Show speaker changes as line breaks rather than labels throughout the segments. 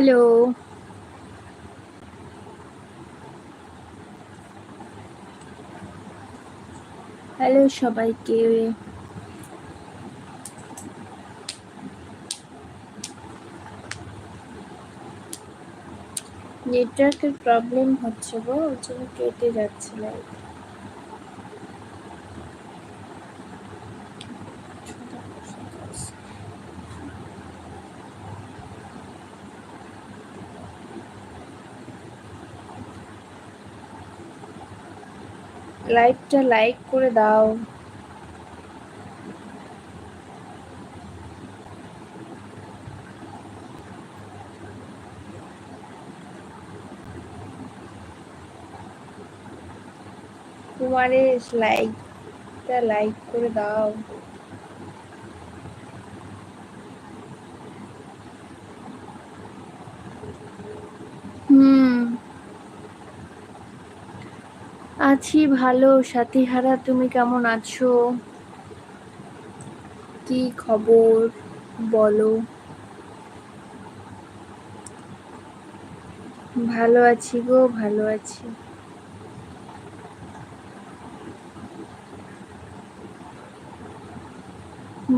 Hello. Hello সবাইকে। নেটওয়ার্কের problem হচ্ছে গো ওর জন্য কেটে যাচ্ছে লাইভ লাইভটা লাইক করে দাও। কুমারেশ লাইকটা লাইক করে দাও হুম আছি, ভালো। সাথীহারা তুমি কেমন আছো? কি খবর? বলো। ভালো আছি গো, ভালো আছি।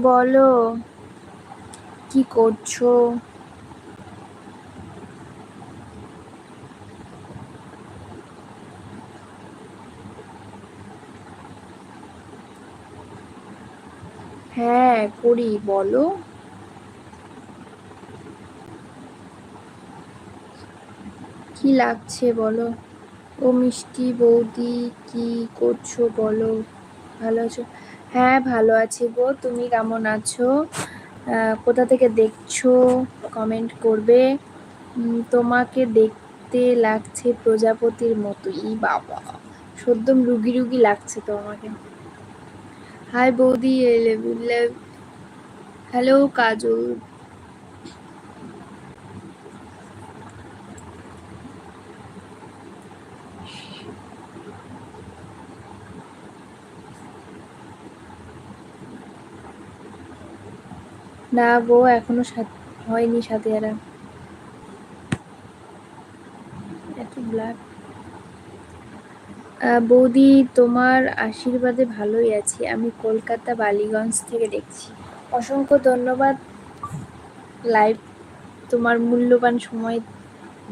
বলো, কি করছ হ্যাঁ করি, বলো। কি লাগছে বলো? ও মিষ্টি বৌদি, কি করছ বলো? ভালো আছো? হ্যাঁ ভালো আছি গো। তুমি কেমন আছো? কোথা থেকে দেখছ? কমেন্ট করবে। তোমাকে দেখতে লাগছে প্রজাপতির মতো ই বাবা সদ্যম রুগী রুগী লাগছে তো আমাকে হাই বৌদি হ্যালো, কাজল। না গো, এখনও হয়নি সাথে এরা এত ব্ল্যাক বৌদি, তোমার আশীর্বাদে ভালোই আছি। আমি কলকাতা, বালিগঞ্জ থেকে দেখছি। অসংখ্য ধন্যবাদ লাইভ তোমার মূল্যবান সময়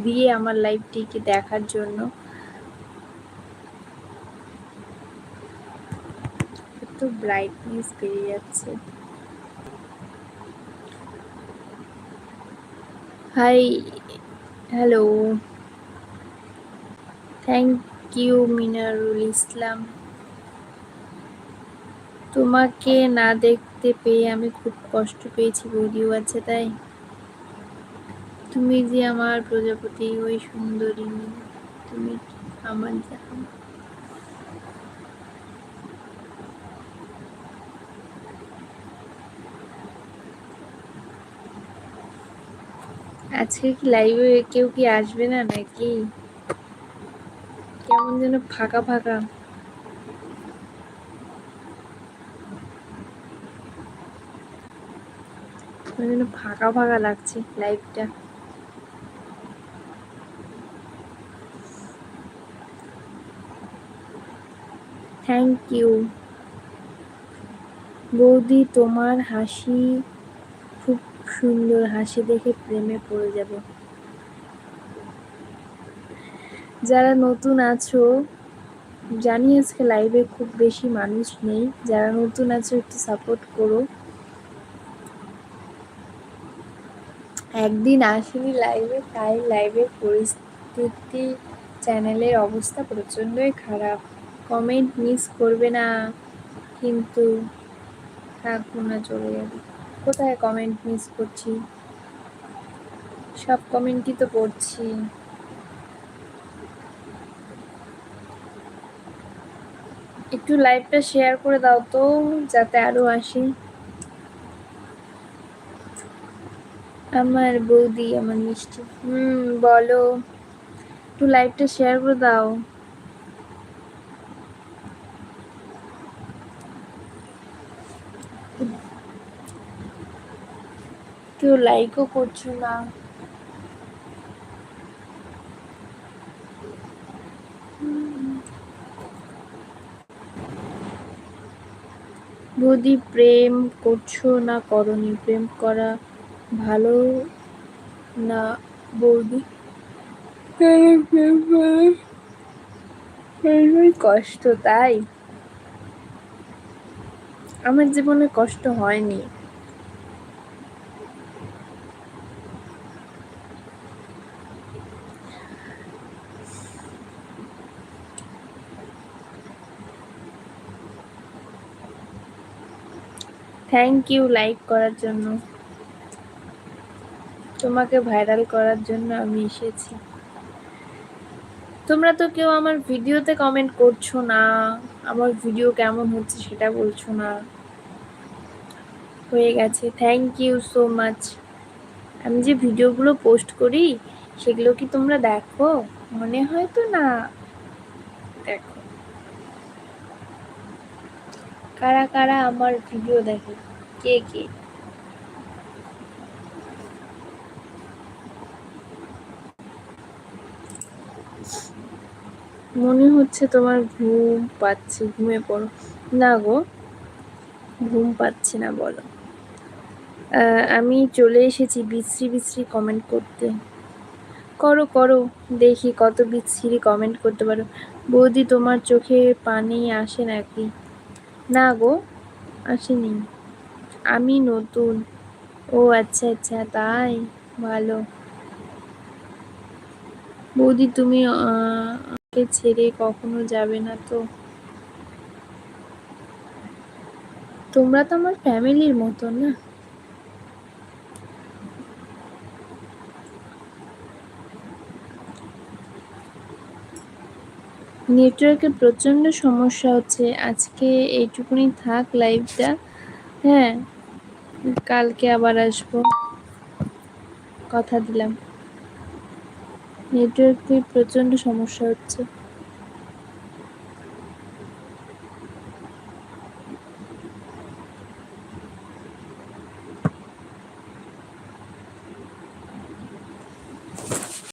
দিয়ে আমার লাইভটিকে দেখার জন্য। একটু ব্রাইটনেস বেড়ে যাচ্ছে। Hi hello thank you Minarul Islam. তোমাকে না দেখতে পেয়ে আমি খুব কষ্ট পেয়েছি, বৌদিও, আছে তাই? তুমি যে আমার প্রজাপতি, ওই সুন্দরী তুমি আমার জান? আজকে কি লাইভে কেউ কি আসবে না নাকি? কেমন যেন ফাঁকা ফাঁকা। যেন ফাঁকা ফাঁকা লাগছে লাইভটা থ্যাংক ইউ বৌদি, তোমার হাসি খুব সুন্দর, হাসি দেখে প্রেমে পড়ে যাব। যারা নতুন আছো, জানি আজকে লাইভে খুব বেশি মানুষ নেই। যারা নতুন আছো, একটু সাপোর্ট করো। একদিন আসিনি লাইভে তাই লাইভের পরিস্থিতি চ্যানেলের অবস্থা প্রচণ্ডই খারাপ। কমেন্ট মিস করবে না, কিন্তু থাকব না চলে যাবে। কোথায় কমেন্ট মিস করছি? সব কমেন্টই তো পড়ছি। একটু লাইভটা শেয়ার করে দাও তো, যাতে আরও আসি। আমার বৌদি, আমার মিষ্টি। হুম, বলো, একটু লাইভটা শেয়ার করে দাও। কেউ লাইকও করছ না। বৌদি, প্রেম করছ না করনি? প্রেম করা ভালো না বৌদি? প্রেমই কষ্ট তাই? আমার জীবনে কষ্ট হয়নি। থ্যাংক ইউ লাইক করার জন্য। তোমাকে ভাইরাল করার জন্য আমি এসেছি। তোমরা তো কেউ আমার ভিডিওতে কমেন্ট করছ না, আমার ভিডিও কেমন হচ্ছে সেটা বলছো না। হয়ে গেছে থ্যাংক ইউ সো মাচ আমি যে ভিডিওগুলো পোস্ট করি, সেগুলো কি তোমরা দেখো? মনে হয় তো না। দেখো। কারা কারা আমার ভিডিও দেখে? কে কে? মনে হচ্ছে তোমার ঘুম পাচ্ছে, ঘুমিয়ে পড়ো। না গো, ঘুম পাচ্ছে না, বলো। আমি চলে এসেছি বিশ্রী বিশ্রী কমেন্ট করতে। করো করো, দেখি কত বিশ্রী কমেন্ট করতে পারো। বৌদি, তোমার চোখে পানি আসে নাকি? না গো, আসেনি। আমি নতুন। ও আচ্ছা আচ্ছা তাই? ভালো। বৌদি, তুমি আমাকে ছেড়ে কখনো যাবে না তো। তোমরা তো আমার ফ্যামিলির মতো, না? নেটওয়ার্কের প্রচণ্ড সমস্যা হচ্ছে। আজকে এইটুকুনি থাক লাইভটা হ্যাঁ কালকে আবার আসব। কথা দিলাম। নেটওয়ার্কের প্রচণ্ড সমস্যা হচ্ছে।